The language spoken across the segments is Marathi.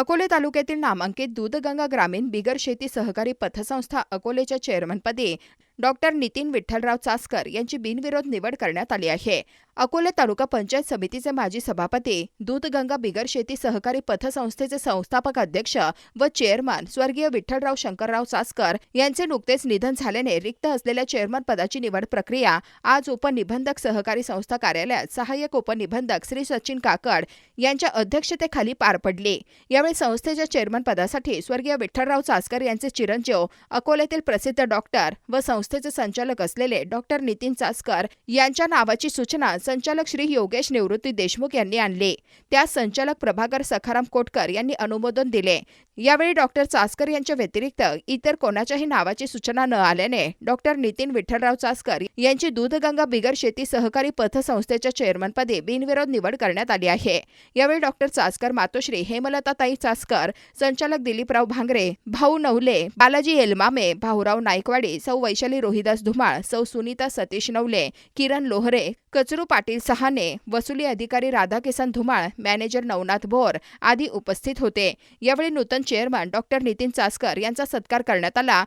अकोले तालुक्यातील नामांकित दूधगंगा ग्रामीण बिगर शेती सहकारी पतसंस्था अकोलेच्या चेअरमनपदी डॉक्टर नितीन विठ्ठलराव चासकर यांची बिनविरोध निवड करण्यात आली आहे. अकोले तालुका पंचायत समितीचे माजी सभापती दूधगंगा बिगर शेती सहकारी पथसंस्थेचे संस्थापक अध्यक्ष व चेअरमन स्वर्गीय विठ्ठलराव शंकरराव चासकर यांचे नुकतेच निधन झाल्याने रिक्त असलेल्या चेअरमन पदाची निवड प्रक्रिया आज उपनिबंधक सहकारी संस्था कार्यालयात सहाय्यक उपनिबंधक श्री सचिन काकड यांच्या अध्यक्षतेखाली पार पडली. यावेळी संस्थेच्या चेअरमन पदासाठी स्वर्गीय विठ्ठलराव चासकर यांचे चिरंजीव अकोल्यातील प्रसिद्ध डॉक्टर व संस्थेचे संचालक असलेले डॉक्टर नितीन चासकर यांच्या नावाची सूचना संचालक श्री योगेश निवृत्ती देशमुख यांनी आणली. त्यास संचालक प्रभाकर सखाराम कोटकर यांनी अनुमोदन दिले. यावेळी डॉक्टर चासकर यांच्या व्यतिरिक्त इतर कोणाच्याही नावाची सूचना न आल्याने डॉक्टर नितीन विठ्ठलराव चासकर यांची दूधगंगा बिगर शेती सहकारी पथसंस्थेच्या चेअरमनपदी बिनविरोध निवड करण्यात आली आहे. यावेळी डॉक्टर चासकर मातोश्री हेमलताताई चासकर संचालक दिलीपराव भांगरे भाऊ नवले बालाजी एलमामे भाऊराव नाईकवाडी सौ वैशाली रोहिदास धुमाळ सौ सुनीता सतीश नवले किरण लोहरे कचरू पाटील सहाने वसुली अधिकारी राधाकिसन धुमाळ मॅनेजर नवनाथ भोर आदी उपस्थित होते. यावेळी नूतन चेअरमन डॉक्टर नितीन चासकर यांचा सत्कार करण्यात आला.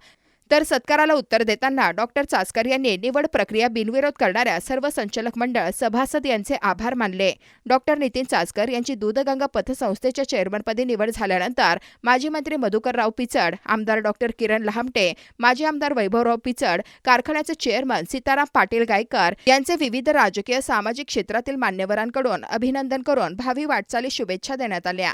तर सत्काराला उत्तर देताना डॉक्टर चासकर यांनी निवड प्रक्रिया बिनविरोध करणाऱ्या सर्व संचालक मंडळ सभासद यांचे आभार मानले. डॉक्टर नितीन चासकर यांची दूधगंगा पथसंस्थेच्या चेअरमनपदी निवड झाल्यानंतर माजी मंत्री मधुकरराव पिचड आमदार डॉक्टर किरण लहामटे माजी आमदार वैभवराव पिचड कारखान्याचे चेअरमन सीताराम पाटील गायकर यांचे विविध राजकीय सामाजिक क्षेत्रातील मान्यवरांकडून अभिनंदन करून भावी वाटचाली शुभेच्छा देण्यात आल्या.